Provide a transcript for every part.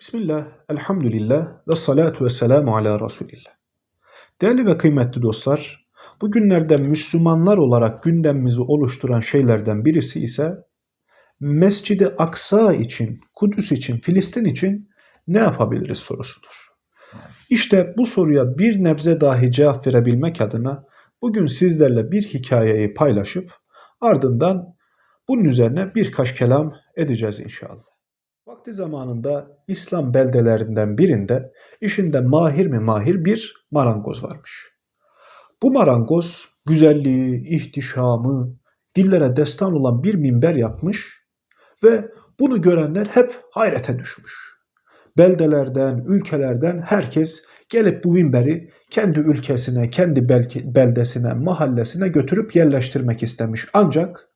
Bismillah, elhamdülillah ve salatu ve selamu ala Resulillah. Değerli ve kıymetli dostlar, bugünlerde Müslümanlar olarak gündemimizi oluşturan şeylerden birisi ise Mescid-i Aksa için, Kudüs için, Filistin için ne yapabiliriz sorusudur. İşte bu soruya bir nebze dahi cevap verebilmek adına bugün sizlerle bir hikayeyi paylaşıp ardından bunun üzerine birkaç kelam edeceğiz inşallah. Vakti zamanında İslam beldelerinden birinde işinde mahir mi mahir bir marangoz varmış. Bu marangoz güzelliği, ihtişamı, dillere destan olan bir minber yapmış ve bunu görenler hep hayrete düşmüş. Beldelerden, ülkelerden herkes gelip bu minberi kendi ülkesine, kendi beldesine, mahallesine götürüp yerleştirmek istemiş. Ancak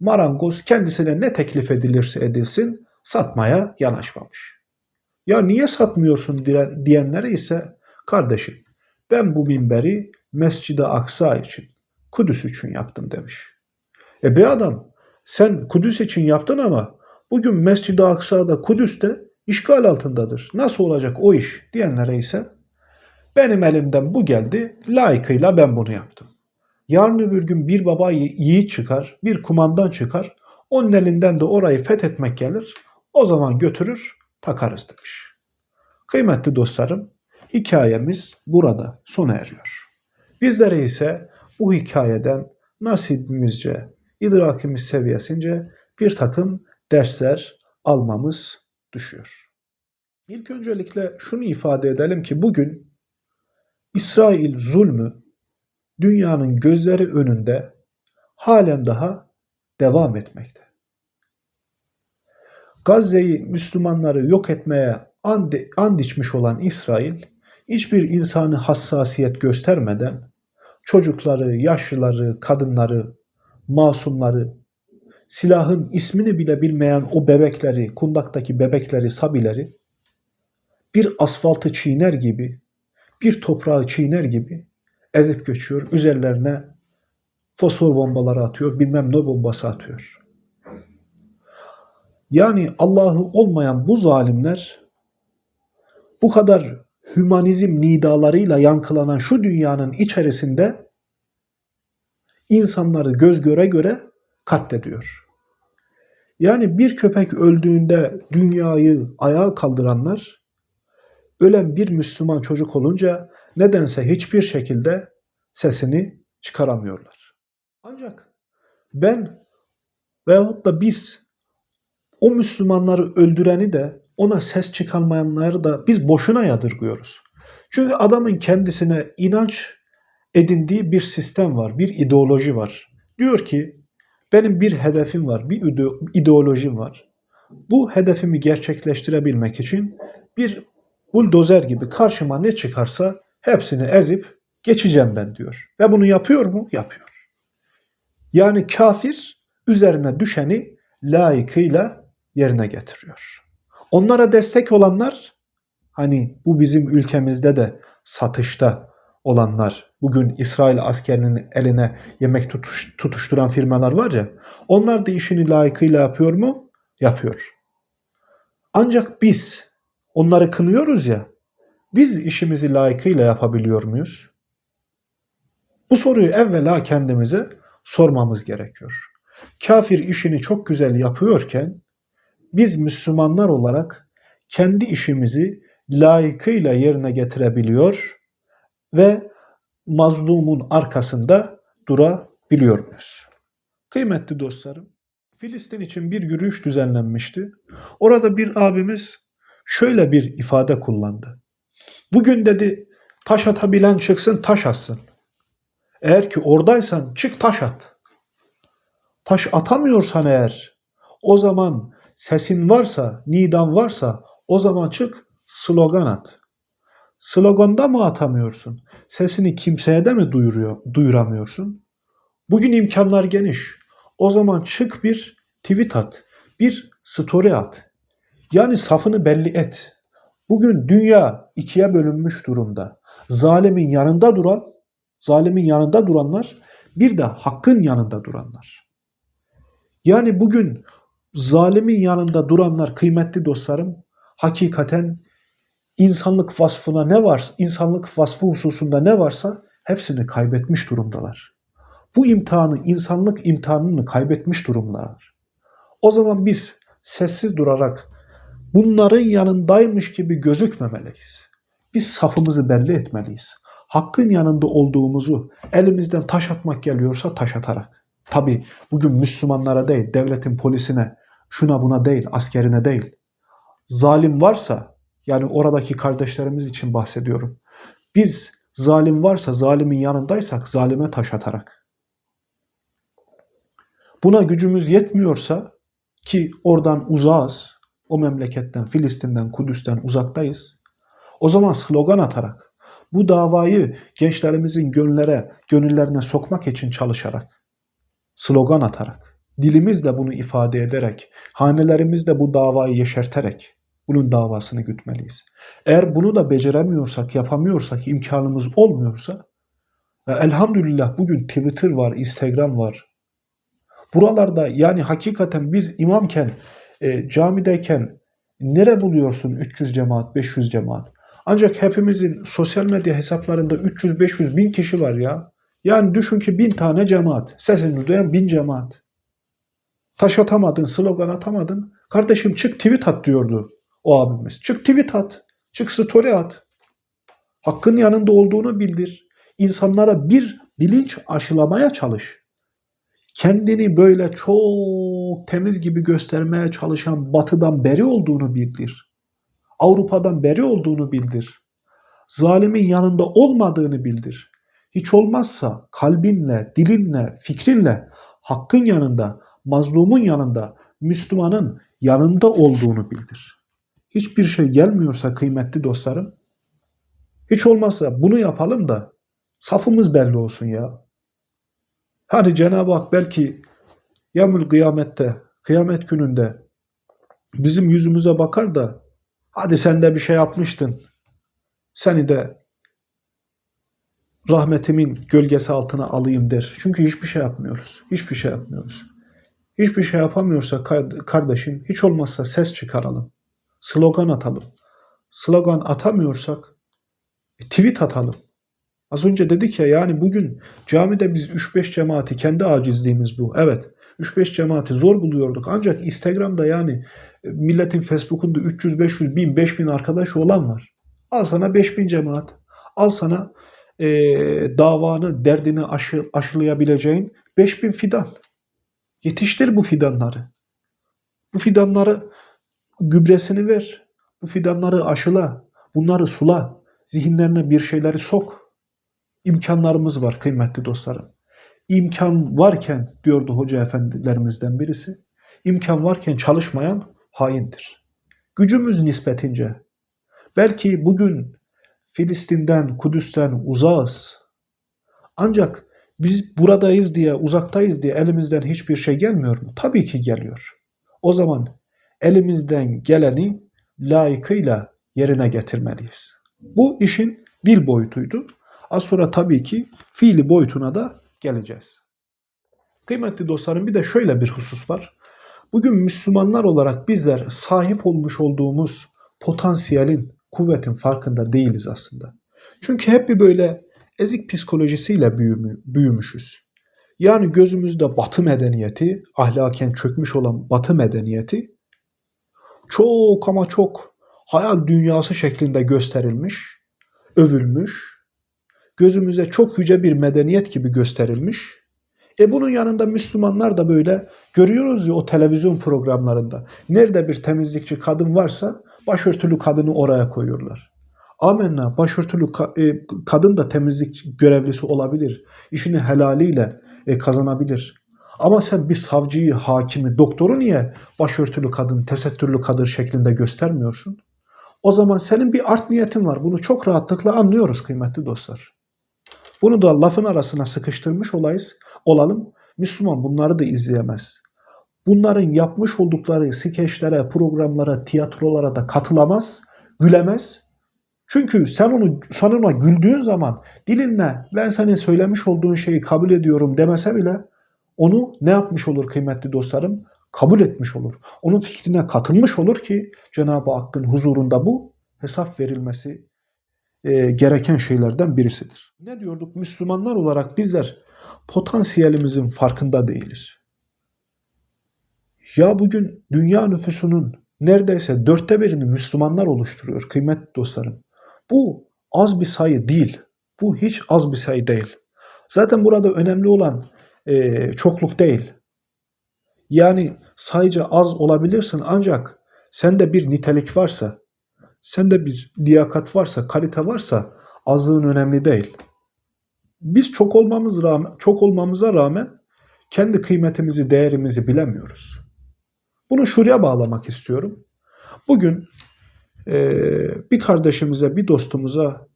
marangoz kendisine ne teklif edilirse edilsin satmaya yanaşmamış. Ya niye satmıyorsun diyenlere ise kardeşim ben bu minberi Mescid-i Aksa için, Kudüs için yaptım demiş. E be adam sen Kudüs için yaptın ama bugün Mescid-i Aksa'da Kudüs'te işgal altındadır. Nasıl olacak o iş diyenlere ise benim elimden bu geldi layıkıyla ben bunu yaptım. Yarın öbür gün bir baba yiğit çıkar, bir kumandan çıkar, onun elinden de orayı fethetmek gelir. O zaman götürür takarız demiş. Kıymetli dostlarım, hikayemiz burada sona eriyor. Bizlere ise bu hikayeden nasibimizce, idrakimiz seviyesince bir takım dersler almamız düşüyor. İlk öncelikle şunu ifade edelim ki bugün İsrail zulmü dünyanın gözleri önünde halen daha devam etmekte. Gazze'yi Müslümanları yok etmeye and, and içmiş olan İsrail hiçbir insanı hassasiyet göstermeden çocukları, yaşlıları, kadınları, masumları, silahın ismini bile bilmeyen o bebekleri, kundaktaki bebekleri, sabileri bir asfaltı çiğner gibi, bir toprağı çiğner gibi ezip geçiyor. Üzerlerine fosfor bombaları atıyor, bilmem ne bombası atıyor. Yani Allah'ı olmayan bu zalimler bu kadar hümanizm nidalarıyla yankılanan şu dünyanın içerisinde insanları göz göre göre katlediyor. Yani bir köpek öldüğünde dünyayı ayağa kaldıranlar ölen bir Müslüman çocuk olunca nedense hiçbir şekilde sesini çıkaramıyorlar. Ancak ben veyahut da biz o Müslümanları öldüreni de ona ses çıkarmayanları da biz boşuna yadırgıyoruz. Çünkü adamın kendisine inanç edindiği bir sistem var, bir ideoloji var. Diyor ki benim bir hedefim var, bir ideolojim var. Bu hedefimi gerçekleştirebilmek için bir buldozer gibi karşıma ne çıkarsa hepsini ezip geçeceğim ben diyor. Ve bunu yapıyor mu? Yapıyor. Yani kafir üzerine düşeni layıkıyla yerine getiriyor. Onlara destek olanlar hani bu bizim ülkemizde de satışta olanlar bugün İsrail askerinin eline yemek tutuş, tutuşturan firmalar var ya onlar da işini layıkıyla yapıyor mu? Yapıyor. Ancak biz onları kınıyoruz ya biz işimizi layıkıyla yapabiliyor muyuz? Bu soruyu evvela kendimize sormamız gerekiyor. Kafir işini çok güzel yapıyorken biz Müslümanlar olarak kendi işimizi layıkıyla yerine getirebiliyor ve mazlumun arkasında durabiliyor muyuz? Kıymetli dostlarım, Filistin için bir yürüyüş düzenlenmişti. Orada bir abimiz şöyle bir ifade kullandı. Bugün dedi taş atabilen çıksın taş atsın. Eğer ki oradaysan çık taş at. Taş atamıyorsan eğer o zaman sesin varsa, nidan varsa o zaman çık slogan at. Sloganda mı atamıyorsun? Sesini kimseye de mi duyuruyor, duyuramıyorsun? Bugün imkanlar geniş. O zaman çık bir tweet at, bir story at. Yani safını belli et. Bugün dünya ikiye bölünmüş durumda. Zalimin yanında duran, zalimin yanında duranlar, bir de hakkın yanında duranlar. Yani bugün zalimin yanında duranlar kıymetli dostlarım hakikaten insanlık vasfına ne var, insanlık vasfı hususunda ne varsa hepsini kaybetmiş durumdalar. Bu imtihanı, insanlık imtihanını kaybetmiş durumdalar. O zaman biz sessiz durarak bunların yanındaymış gibi gözükmemeliyiz. Biz safımızı belli etmeliyiz. Hakkın yanında olduğumuzu elimizden taş atmak geliyorsa taş atarak. Tabi bugün Müslümanlara değil, devletin polisine, şuna buna değil, askerine değil. Zalim varsa, yani oradaki kardeşlerimiz için bahsediyorum. Biz zalim varsa, zalimin yanındaysak zalime taş atarak. Buna gücümüz yetmiyorsa ki oradan uzağız, o memleketten, Filistin'den, Kudüs'ten uzaktayız. O zaman slogan atarak, bu davayı gençlerimizin gönüllere, gönüllerine sokmak için çalışarak, slogan atarak, dilimizle bunu ifade ederek, hanelerimizde bu davayı yeşerterek bunun davasını gütmeliyiz. Eğer bunu da beceremiyorsak, yapamıyorsak, imkanımız olmuyorsa, e, elhamdülillah bugün Twitter var, Instagram var. Buralarda yani hakikaten bir imamken, e, camideyken nere buluyorsun 300 cemaat, 500 cemaat? Ancak hepimizin sosyal medya hesaplarında 300-500 bin kişi var ya. Yani düşün ki bin tane cemaat. Sesini duyan bin cemaat. Taş atamadın, slogan atamadın. Kardeşim çık tweet at diyordu o abimiz. Çık tweet at. Çık story at. Hakkın yanında olduğunu bildir. İnsanlara bir bilinç aşılamaya çalış. Kendini böyle çok temiz gibi göstermeye çalışan batıdan beri olduğunu bildir. Avrupa'dan beri olduğunu bildir. Zalimin yanında olmadığını bildir. Hiç olmazsa kalbinle, dilinle, fikrinle hakkın yanında, mazlumun yanında, Müslümanın yanında olduğunu bildir. Hiçbir şey gelmiyorsa kıymetli dostlarım, hiç olmazsa bunu yapalım da safımız belli olsun ya. Hani Cenab-ı Hak belki yamül kıyamette, kıyamet gününde bizim yüzümüze bakar da hadi sen de bir şey yapmıştın. Seni de rahmetimin gölgesi altına alayım der. Çünkü hiçbir şey yapmıyoruz. Hiçbir şey yapmıyoruz. Hiçbir şey yapamıyorsa kardeşim hiç olmazsa ses çıkaralım. Slogan atalım. Slogan atamıyorsak e, tweet atalım. Az önce dedik ya yani bugün camide biz 3-5 cemaati kendi acizliğimiz bu. Evet 3-5 cemaati zor buluyorduk. Ancak Instagram'da yani e, milletin Facebook'unda 300-500 bin 5000 arkadaş olan var. Al sana 5000 cemaat. Al sana e, davanı, derdini aşı, aşılayabileceğin 5000 fidan. Yetiştir bu fidanları. Bu fidanları gübresini ver. Bu fidanları aşıla. Bunları sula. Zihinlerine bir şeyleri sok. İmkanlarımız var kıymetli dostlarım. İmkan varken diyordu hoca efendilerimizden birisi. İmkan varken çalışmayan haindir. Gücümüz nispetince. Belki bugün Filistin'den, Kudüs'ten uzağız. Ancak biz buradayız diye, uzaktayız diye elimizden hiçbir şey gelmiyor mu? Tabii ki geliyor. O zaman elimizden geleni layıkıyla yerine getirmeliyiz. Bu işin dil boyutuydu. Az sonra tabii ki fiili boyutuna da geleceğiz. Kıymetli dostlarım bir de şöyle bir husus var. Bugün Müslümanlar olarak bizler sahip olmuş olduğumuz potansiyelin, kuvvetin farkında değiliz aslında. Çünkü hep bir böyle ezik psikolojisiyle büyümüşüz. Yani gözümüzde batı medeniyeti, ahlaken çökmüş olan batı medeniyeti çok ama çok hayal dünyası şeklinde gösterilmiş, övülmüş, gözümüze çok yüce bir medeniyet gibi gösterilmiş. E bunun yanında Müslümanlar da böyle görüyoruz ya o televizyon programlarında. Nerede bir temizlikçi kadın varsa başörtülü kadını oraya koyuyorlar. Amenna başörtülü ka- e, kadın da temizlik görevlisi olabilir. İşini helaliyle e, kazanabilir. Ama sen bir savcıyı, hakimi, doktoru niye başörtülü kadın, tesettürlü kadın şeklinde göstermiyorsun? O zaman senin bir art niyetin var. Bunu çok rahatlıkla anlıyoruz kıymetli dostlar. Bunu da lafın arasına sıkıştırmış olayız, olalım. Müslüman bunları da izleyemez. Bunların yapmış oldukları skeçlere, programlara, tiyatrolara da katılamaz, gülemez. Çünkü sen onu sen ona güldüğün zaman dilinle ben senin söylemiş olduğun şeyi kabul ediyorum demese bile onu ne yapmış olur kıymetli dostlarım? kabul etmiş olur. Onun fikrine katılmış olur ki Cenab-ı Hakk'ın huzurunda bu hesap verilmesi e, gereken şeylerden birisidir. Ne diyorduk? Müslümanlar olarak bizler potansiyelimizin farkında değiliz. Ya bugün dünya nüfusunun neredeyse dörtte birini Müslümanlar oluşturuyor kıymetli dostlarım. Bu az bir sayı değil. Bu hiç az bir sayı değil. Zaten burada önemli olan e, çokluk değil. Yani sayıca az olabilirsin ancak sende bir nitelik varsa, sende bir liyakat varsa, kalite varsa azlığın önemli değil. Biz çok olmamız rağmen, çok olmamıza rağmen kendi kıymetimizi, değerimizi bilemiyoruz. Bunu şuraya bağlamak istiyorum. Bugün bir kardeşimize, bir dostumuza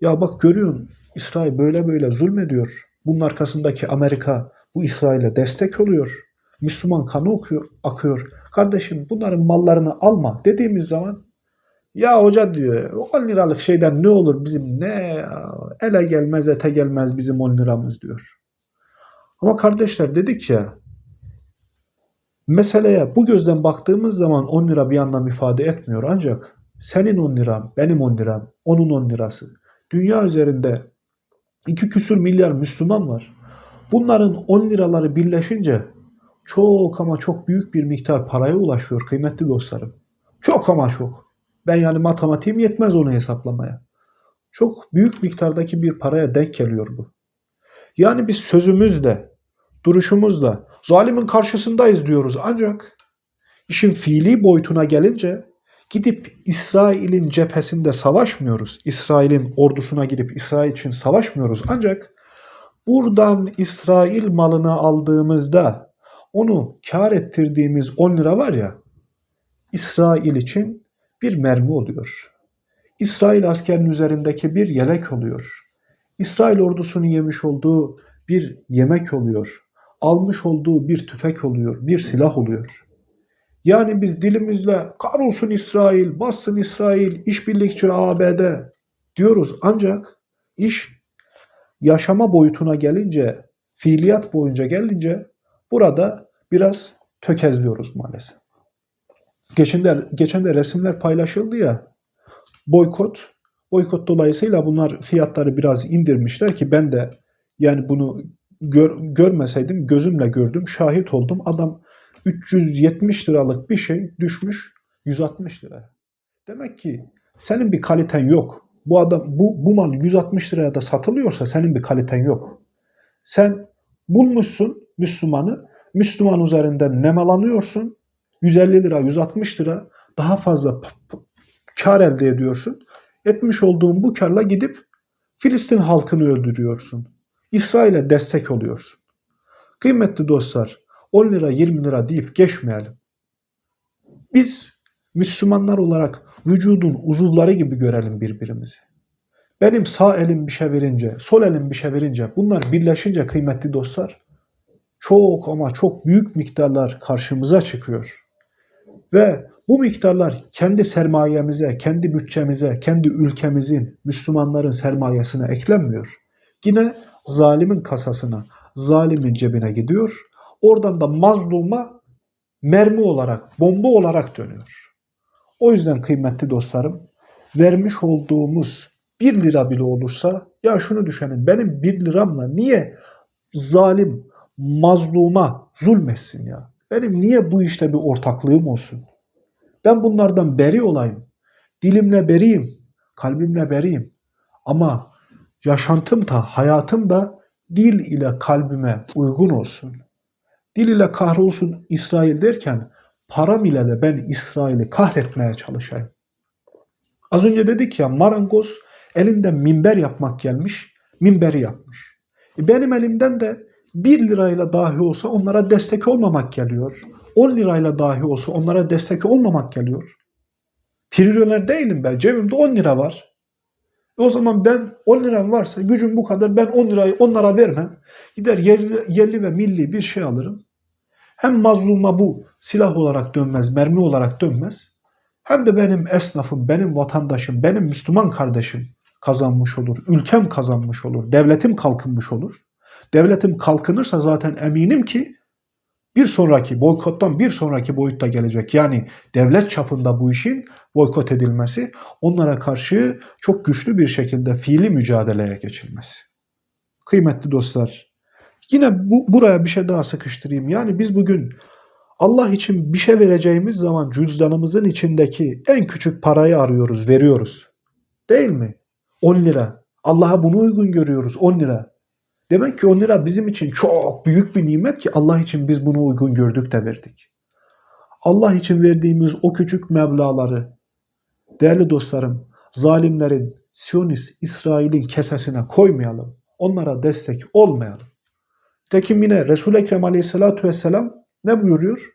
ya bak görüyorsun İsrail böyle böyle zulmediyor. Bunun arkasındaki Amerika bu İsrail'e destek oluyor. Müslüman kanı okuyor, akıyor. Kardeşim bunların mallarını alma dediğimiz zaman ya hoca diyor 10 liralık şeyden ne olur bizim ne ele gelmez ete gelmez bizim 10 liramız diyor. Ama kardeşler dedik ya meseleye bu gözden baktığımız zaman 10 lira bir anlam ifade etmiyor. Ancak senin 10 liram, benim 10 liram, onun 10 lirası. Dünya üzerinde 2 küsür milyar Müslüman var. Bunların 10 liraları birleşince çok ama çok büyük bir miktar paraya ulaşıyor kıymetli dostlarım. Çok ama çok. Ben yani matematiğim yetmez onu hesaplamaya. Çok büyük miktardaki bir paraya denk geliyor bu. Yani biz sözümüzle, duruşumuzla zalimin karşısındayız diyoruz ancak işin fiili boyutuna gelince gidip İsrail'in cephesinde savaşmıyoruz. İsrail'in ordusuna girip İsrail için savaşmıyoruz ancak buradan İsrail malını aldığımızda onu kar ettirdiğimiz 10 lira var ya İsrail için bir mermi oluyor. İsrail askerinin üzerindeki bir yelek oluyor. İsrail ordusunun yemiş olduğu bir yemek oluyor. Almış olduğu bir tüfek oluyor, bir silah oluyor. Yani biz dilimizle kahrolsun İsrail, bassın İsrail, işbirlikçi ABD diyoruz. Ancak iş yaşama boyutuna gelince, fiiliyat boyunca gelince burada biraz tökezliyoruz maalesef. Geçen de, geçen de resimler paylaşıldı ya, boykot. Boykot dolayısıyla bunlar fiyatları biraz indirmişler ki ben de yani bunu gör, görmeseydim gözümle gördüm, şahit oldum. Adam 370 liralık bir şey düşmüş 160 lira. Demek ki senin bir kaliten yok. Bu adam bu, bu mal 160 liraya da satılıyorsa senin bir kaliten yok. Sen bulmuşsun Müslümanı, Müslüman üzerinden nemalanıyorsun. 150 lira, 160 lira daha fazla kar elde ediyorsun. Etmiş olduğun bu karla gidip Filistin halkını öldürüyorsun. İsrail'e destek oluyorsun. Kıymetli dostlar, 10 lira 20 lira deyip geçmeyelim. Biz Müslümanlar olarak vücudun uzuvları gibi görelim birbirimizi. Benim sağ elim bir şey verince, sol elim bir şey verince, bunlar birleşince kıymetli dostlar, çok ama çok büyük miktarlar karşımıza çıkıyor. Ve bu miktarlar kendi sermayemize, kendi bütçemize, kendi ülkemizin, Müslümanların sermayesine eklenmiyor. Yine zalimin kasasına, zalimin cebine gidiyor. Oradan da mazluma mermi olarak, bomba olarak dönüyor. O yüzden kıymetli dostlarım, vermiş olduğumuz 1 lira bile olursa, ya şunu düşünün, benim 1 liramla niye zalim, mazluma zulmetsin ya? Benim niye bu işte bir ortaklığım olsun? Ben bunlardan beri olayım. Dilimle beriyim, kalbimle beriyim. Ama yaşantım da, hayatım da dil ile kalbime uygun olsun. Dil ile kahrolsun İsrail derken param ile de ben İsrail'i kahretmeye çalışayım. Az önce dedik ya marangoz elinden minber yapmak gelmiş, minberi yapmış. E benim elimden de 1 lirayla dahi olsa onlara destek olmamak geliyor. 10 lirayla dahi olsa onlara destek olmamak geliyor. Trilyoner değilim ben. Cebimde 10 lira var. E o zaman ben 10 liram varsa gücüm bu kadar ben 10 lirayı onlara vermem. Gider yerli, yerli ve milli bir şey alırım. Hem mazluma bu silah olarak dönmez, mermi olarak dönmez. Hem de benim esnafım, benim vatandaşım, benim Müslüman kardeşim kazanmış olur. Ülkem kazanmış olur. Devletim kalkınmış olur. Devletim kalkınırsa zaten eminim ki bir sonraki boykottan bir sonraki boyutta gelecek. Yani devlet çapında bu işin boykot edilmesi, onlara karşı çok güçlü bir şekilde fiili mücadeleye geçilmesi. Kıymetli dostlar, yine bu, buraya bir şey daha sıkıştırayım. Yani biz bugün Allah için bir şey vereceğimiz zaman cüzdanımızın içindeki en küçük parayı arıyoruz, veriyoruz. Değil mi? 10 lira. Allah'a bunu uygun görüyoruz 10 lira. Demek ki 10 lira bizim için çok büyük bir nimet ki Allah için biz bunu uygun gördük de verdik. Allah için verdiğimiz o küçük meblaları değerli dostlarım zalimlerin Siyonist İsrail'in kesesine koymayalım. Onlara destek olmayalım. Tekin yine Resul-i Ekrem Aleyhisselatü Vesselam ne buyuruyor?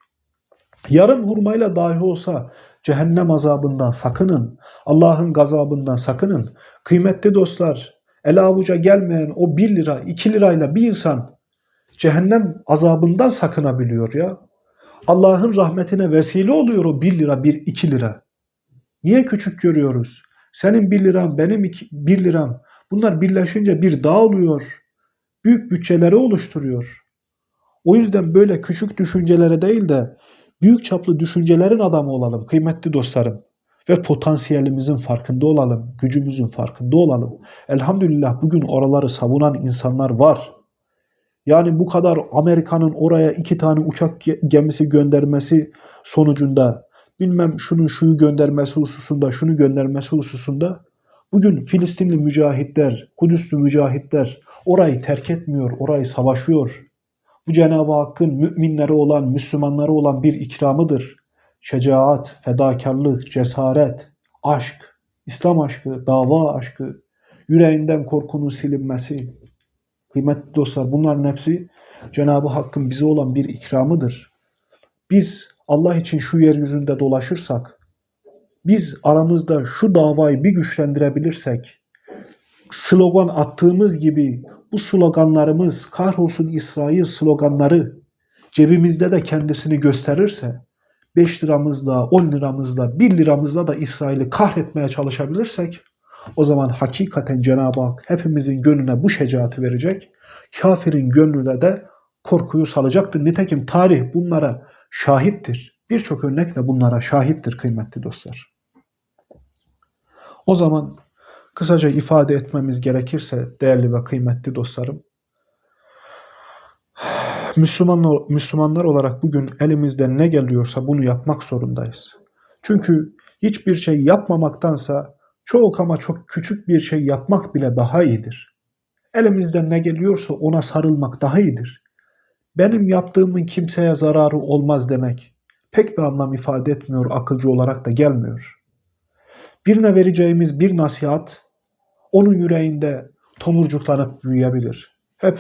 Yarım hurmayla dahi olsa cehennem azabından sakının. Allah'ın gazabından sakının. Kıymetli dostlar, el avuca gelmeyen o 1 lira, 2 lirayla bir insan cehennem azabından sakınabiliyor ya. Allah'ın rahmetine vesile oluyor o 1 lira, 1, 2 lira. Niye küçük görüyoruz? Senin 1 liran, benim 1 liram. Bunlar birleşince bir dağ oluyor. Büyük bütçeleri oluşturuyor. O yüzden böyle küçük düşüncelere değil de büyük çaplı düşüncelerin adamı olalım kıymetli dostlarım. Ve potansiyelimizin farkında olalım, gücümüzün farkında olalım. Elhamdülillah bugün oraları savunan insanlar var. Yani bu kadar Amerika'nın oraya iki tane uçak gemisi göndermesi sonucunda bilmem şunun şuyu göndermesi hususunda, şunu göndermesi hususunda bugün Filistinli mücahitler, Kudüslü mücahitler orayı terk etmiyor, orayı savaşıyor. Bu Cenab-ı Hakk'ın müminlere olan, Müslümanlara olan bir ikramıdır. Şecaat, fedakarlık, cesaret, aşk, İslam aşkı, dava aşkı, yüreğinden korkunun silinmesi. Kıymetli dostlar bunların hepsi Cenab-ı Hakk'ın bize olan bir ikramıdır. Biz Allah için şu yeryüzünde dolaşırsak, biz aramızda şu davayı bir güçlendirebilirsek, slogan attığımız gibi bu sloganlarımız kahrolsun İsrail sloganları cebimizde de kendisini gösterirse 5 liramızla, 10 liramızla, 1 liramızla da İsrail'i kahretmeye çalışabilirsek o zaman hakikaten Cenab-ı Hak hepimizin gönlüne bu şecaati verecek. Kafirin gönlüne de korkuyu salacaktır. Nitekim tarih bunlara şahittir. Birçok örnekle bunlara şahittir kıymetli dostlar. O zaman kısaca ifade etmemiz gerekirse değerli ve kıymetli dostlarım, Müslümanlar, Müslümanlar olarak bugün elimizden ne geliyorsa bunu yapmak zorundayız. Çünkü hiçbir şey yapmamaktansa çok ama çok küçük bir şey yapmak bile daha iyidir. Elimizden ne geliyorsa ona sarılmak daha iyidir. Benim yaptığımın kimseye zararı olmaz demek pek bir anlam ifade etmiyor, akılcı olarak da gelmiyor. Birine vereceğimiz bir nasihat onun yüreğinde tomurcuklanıp büyüyebilir. Hep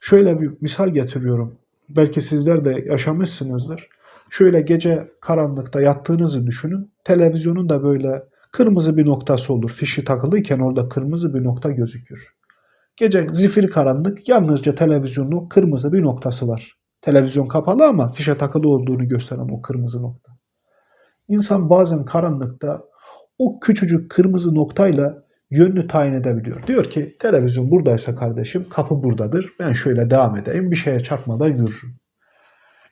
şöyle bir misal getiriyorum. Belki sizler de yaşamışsınızdır. Şöyle gece karanlıkta yattığınızı düşünün. Televizyonun da böyle kırmızı bir noktası olur. Fişi takılıyken orada kırmızı bir nokta gözükür. Gece zifir karanlık yalnızca televizyonun kırmızı bir noktası var. Televizyon kapalı ama fişe takılı olduğunu gösteren o kırmızı nokta. İnsan bazen karanlıkta o küçücük kırmızı noktayla yönünü tayin edebiliyor. Diyor ki televizyon buradaysa kardeşim kapı buradadır. Ben şöyle devam edeyim bir şeye çarpmadan yürürüm.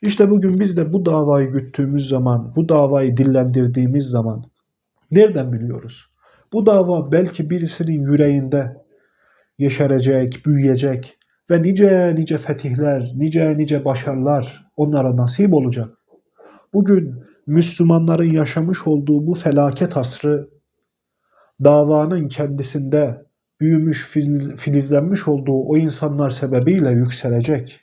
İşte bugün biz de bu davayı güttüğümüz zaman, bu davayı dillendirdiğimiz zaman nereden biliyoruz? Bu dava belki birisinin yüreğinde yeşerecek, büyüyecek ve nice nice fetihler, nice nice başarılar onlara nasip olacak. Bugün Müslümanların yaşamış olduğu bu felaket asrı davanın kendisinde büyümüş, filizlenmiş olduğu o insanlar sebebiyle yükselecek.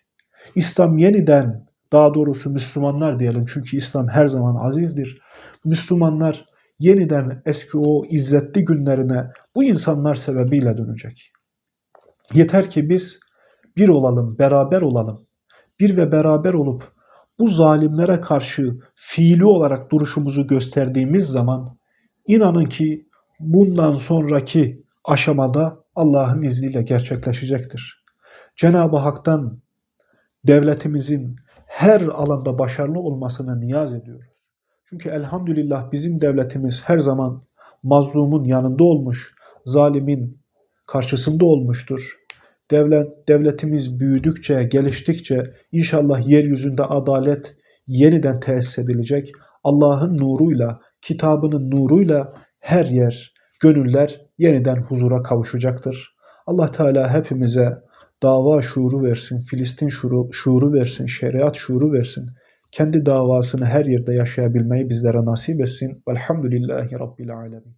İslam yeniden, daha doğrusu Müslümanlar diyelim çünkü İslam her zaman azizdir. Müslümanlar yeniden eski o izzetli günlerine bu insanlar sebebiyle dönecek. Yeter ki biz bir olalım, beraber olalım. Bir ve beraber olup bu zalimlere karşı fiili olarak duruşumuzu gösterdiğimiz zaman inanın ki bundan sonraki aşamada Allah'ın izniyle gerçekleşecektir. Cenab-ı Hak'tan devletimizin her alanda başarılı olmasını niyaz ediyoruz. Çünkü elhamdülillah bizim devletimiz her zaman mazlumun yanında olmuş, zalimin karşısında olmuştur. Devlet, devletimiz büyüdükçe, geliştikçe inşallah yeryüzünde adalet yeniden tesis edilecek. Allah'ın nuruyla, kitabının nuruyla her yer, gönüller yeniden huzura kavuşacaktır. Allah Teala hepimize dava şuuru versin, Filistin şuuru, şuuru versin, şeriat şuuru versin. Kendi davasını her yerde yaşayabilmeyi bizlere nasip etsin. Velhamdülillahi Rabbil Alemin.